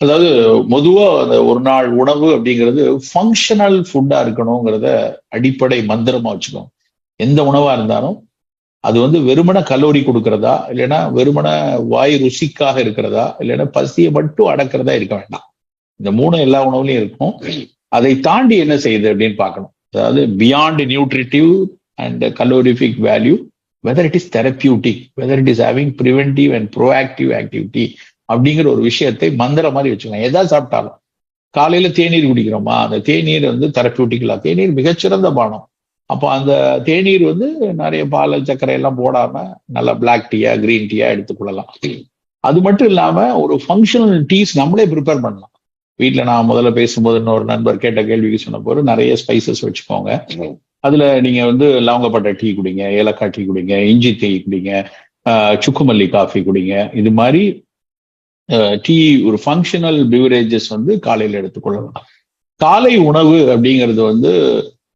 அதாவது பொதுவா அந்த ஒரு நாள் உணவு அப்படிங்கிறது ஃபங்க்ஷனல் ஃபுட்டா இருக்கணுங்கிறத அடிப்படை மந்திரமா வச்சுக்கணும். எந்த உணவா இருந்தாலும் அது வந்து வெறுமன கலோரி கொடுக்கறதா இல்லைன்னா வெறுமன வாய் ருசிக்காக இருக்கிறதா இல்லைன்னா பசியை மட்டும் அடக்கிறதா இருக்க வேண்டாம். இந்த மூணு எல்லா உணவுலையும் இருக்கும். அதை தாண்டி என்ன செய்யுது அப்படின்னு பார்க்கணும். அதாவது beyond nutritive and calorific value whether it is therapeutic whether it is having preventive and proactive activity அப்படிங்கிற ஒரு விஷயத்தை மந்திர மாதிரி வச்சுக்கலாம் எதாவது சாப்பிட்டாலும். காலையில தேநீர் குடிக்கிறோமா? அந்த தேநீர் வந்து தெரப்பியூட்டிக்கலா தேநீர் மிகச்சிறந்த பானம். அப்போ அந்த தேநீர் வந்து நிறைய பால் சர்க்கரை எல்லாம் போடாம நல்லா பிளாக் டீயா கிரீன் டீயா எடுத்துக்கொள்ளலாம் அது மட்டும் இல்லாம ஒரு ஃபங்க்ஷனல் டீஸ் நம்மளே ப்ரிப்பேர் பண்ணலாம். வீட்டில் நான் முதல்ல பேசும்போது இன்னொரு நண்பர் கேட்ட கேள்விக்கு சொன்ன போது நிறைய ஸ்பைசஸ் வச்சுக்கோங்க. அதுல நீங்க வந்து லவங்கப்பட்ட டீ குடிங்க ஏலக்காய் டீ குடிங்க இஞ்சி டீ குடிங்க சுக்குமல்லி காஃபி குடிங்க. இது மாதிரி டீ ஒரு ஃபங்க்ஷனல் பிவரேஜஸ் வந்து காலையில் எடுத்துக்கொள்ளலாம். காலை உணவு அப்படிங்கிறது வந்து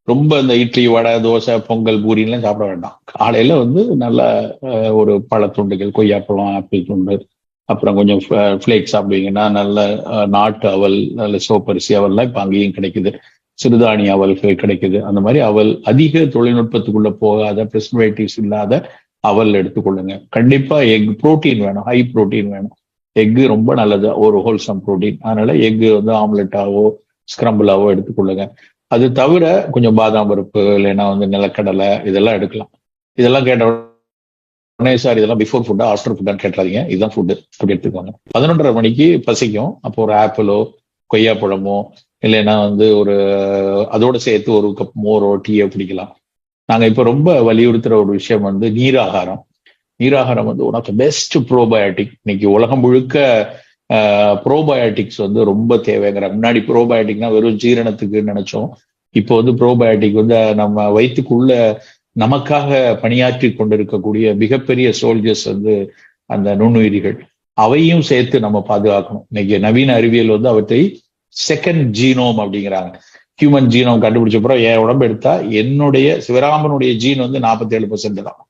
ரொம்ப இந்த இட்லி வடை தோசை பொங்கல் பூரின்லாம் சாப்பிட வேண்டாம். காலையில வந்து நல்ல ஒரு பழத்துண்டுகள் கொய்யாப்பழம் ஆப்பிள் துண்டு அப்புறம் கொஞ்சம் ஃப்ளேக்ஸ் சாப்பிடுவீங்கன்னா நல்ல நாட்டு அவல் நல்ல சோப்பரிசி அவல்லாம் இப்போ அங்கேயும் கிடைக்குது. சிறுதானிய அவல்கள் கிடைக்குது. அந்த மாதிரி அவல் அதிக தொழில்நுட்பத்துக்குள்ள போகாத பிரிசர்வேட்டிவ்ஸ் இல்லாத அவல் எடுத்துக்கொள்ளுங்க. கண்டிப்பா எக் புரோட்டீன் வேணும். ஹை புரோட்டீன் வேணும். எக்கு ரொம்ப நல்லது. ஒரு ஹோல்சம் புரோட்டீன் அதனால எக்கு வந்து ஆம்லெட்டாவோ ஸ்க்ரம்பிளாவோ எடுத்துக்கொள்ளுங்க. அது தவிர கொஞ்சம் பாதாம் பருப்பு இல்லைன்னா வந்து நிலக்கடலை இதெல்லாம் எடுக்கலாம். இதெல்லாம் கேட்ட உடனே சார் இதெல்லாம் பிஃபோர் ஃபுட்டா ஆஃப்டர் ஃபுட்டான்னு கேட்டாதீங்க இதுதான் ஃபுட்டு அப்படி எடுத்துக்கோங்க. பதினொன்றரை மணிக்கு பசிக்கும். அப்போ ஒரு ஆப்பிளோ கொய்யாப்பழமோ இல்லைன்னா வந்து ஒரு அதோட சேர்த்து ஒரு கப் மோரோ டீயோ குடிக்கலாம். நாங்க இப்ப ரொம்ப வலியுறுத்துற ஒரு விஷயம் வந்து நீராகாரம் நீராகாரம் வந்து one of the best probiotic இன்னைக்கு உலகம் முழுக்க ப்ரோபயோட்டிக்ஸ் வந்து ரொம்ப தேவைங்கிற முன்னாடி ப்ரோபயோட்டிக்னா வெறும் ஜீரணத்துக்கு நினைச்சோம். இப்போ வந்து ப்ரோபயோட்டிக் வந்து நம்ம வயிற்றுக்குள்ள நமக்காக பணியாற்றி கொண்டிருக்கக்கூடிய மிகப்பெரிய சோல்ஜர்ஸ் வந்து அந்த நுண்ணுயிரிகள். அவையும் சேர்த்து நம்ம பாதுகாக்கணும். இன்னைக்கு நவீன அறிவியல் வந்து அவற்றை செகண்ட் ஜீனோம் அப்படிங்கிறாங்க. ஹியூமன் ஜீனோம் கண்டுபிடிச்ச அப்புறம் என் உடம்பு எடுத்தா என்னுடைய சிவராமனுடைய ஜீன் வந்து நாற்பத்தி ஏழு பர்சன்ட் தான்.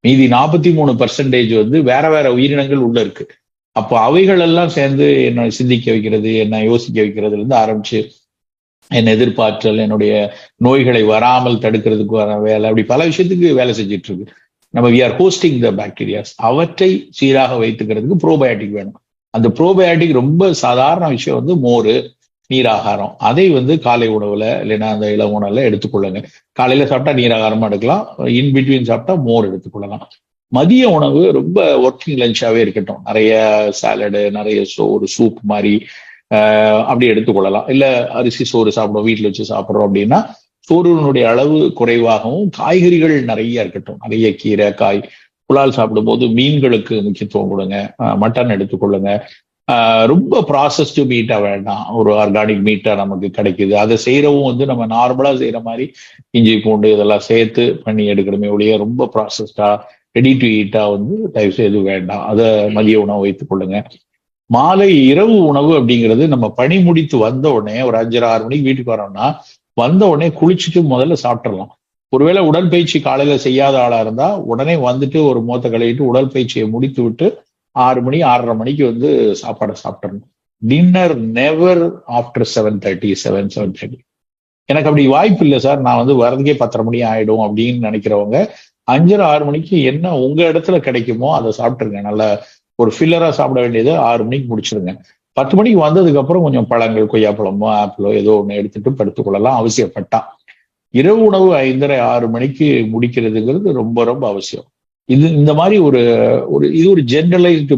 மீதி நாற்பத்தி மூணு பர்சன்டேஜ் வந்து வேற வேற உயிரினங்கள் உள்ள இருக்கு. அப்போ அவைகள் எல்லாம் சேர்ந்து என்னை சிந்திக்க வைக்கிறது என்னை யோசிக்க வைக்கிறதுல இருந்து ஆரம்பிச்சு என் எதிர்பார்த்தல் என்னுடைய நோய்களை வராமல் தடுக்கிறதுக்கு வர வேலை அப்படி பல விஷயத்துக்கு வேலை செஞ்சுட்டு இருக்கு. நம்ம we are hosting the bacterias அவற்றை சீராக வைத்துக்கிறதுக்கு ப்ரோபயோட்டிக் வேணும். அந்த ப்ரோபயோட்டிக் ரொம்ப சாதாரண விஷயம் வந்து மோர். நீராகாரம். அதை வந்து காலை உணவுல இல்லைன்னா அந்த இளம் உணவுல எடுத்துக்கொள்ளுங்க. காலையில சாப்பிட்டா நீராகாரமா எடுக்கலாம். இன் பிட்வீன் சாப்பிட்டா மோர் எடுத்துக்கொள்ளலாம். மதிய உணவு ரொம்ப ஒர்க்கிங் லஞ்சாவே இருக்கட்டும். நிறைய சாலடு நிறைய சோறு சூப் மாதிரி அப்படி எடுத்துக்கொள்ளலாம். இல்ல அரிசி சோறு சாப்பிடுவோம் வீட்டுல வச்சு சாப்பிட்றோம் அப்படின்னா சோறுனுடைய அளவு குறைவாகவும் காய்கறிகள் நிறைய இருக்கட்டும். நிறைய கீரை காய் புலால் சாப்பிடும்போது மீன்களுக்கு முக்கியத்துவம் கொடுங்க. மட்டன் எடுத்துக்கொள்ளுங்க. ரொம்ப ப்ராசஸ்டு மீட்டா வேண்டாம். ஒரு ஆர்கானிக் மீட்டா நமக்கு கிடைக்குது. அதை செய்யறவும் வந்து நம்ம நார்மலா செய்யற மாதிரி இஞ்சி பூண்டு இதெல்லாம் சேர்த்து பண்ணி எடுக்கணுமே ஒழிய ரொம்ப ப்ராசஸ்டா ரெடி டு ஈட்டா வந்து தயவு செய்து வேண்டாம். அதை மதிய உணவு வைத்துக் கொள்ளுங்க. மாலை இரவு உணவு அப்படிங்கிறது நம்ம பணி முடித்து வந்த உடனே ஒரு அஞ்சரை ஆறு மணிக்கு வீட்டுக்கு வரோம்னா வந்த உடனே குளிச்சுட்டு முதல்ல சாப்பிட்றலாம் ஒருவேளை உடற்பயிற்சி காலையில செய்யாத ஆளா இருந்தா உடனே வந்துட்டு ஒரு மூத்த கழுவிட்டு உடற்பயிற்சியை முடித்து விட்டு ஆறு மணி ஆறரை மணிக்கு வந்து சாப்பாடை சாப்பிட்றணும் dinner never after seven thirty seven seven thirty எனக்கு அப்படி வாய்ப்பு இல்லை சார். நான் வந்து வரதுக்கே பத்தரை மணி ஆயிடும் அப்படின்னு நினைக்கிறவங்க அஞ்சரை ஆறு மணிக்கு என்ன உங்க இடத்துல கிடைக்குமோ அதை சாப்பிட்டுருங்க. நல்லா ஒரு ஃபில்லரா சாப்பிட வேண்டியது ஆறு மணிக்கு முடிச்சிருங்க. பத்து மணிக்கு வந்ததுக்கு அப்புறம் கொஞ்சம் பழங்கள் கொய்யாப்பழமோ ஆப்பிளோ ஏதோ ஒன்று எடுத்துட்டு படுத்துக்கொள்ளலாம் அவசியப்பட்டா. இரவு உணவு ஐந்தரை ஆறு மணிக்கு முடிக்கிறதுங்கிறது ரொம்ப ரொம்ப அவசியம். இது இந்த மாதிரி ஒரு ஒரு இது ஒரு ஜென்ரலைஸ்டு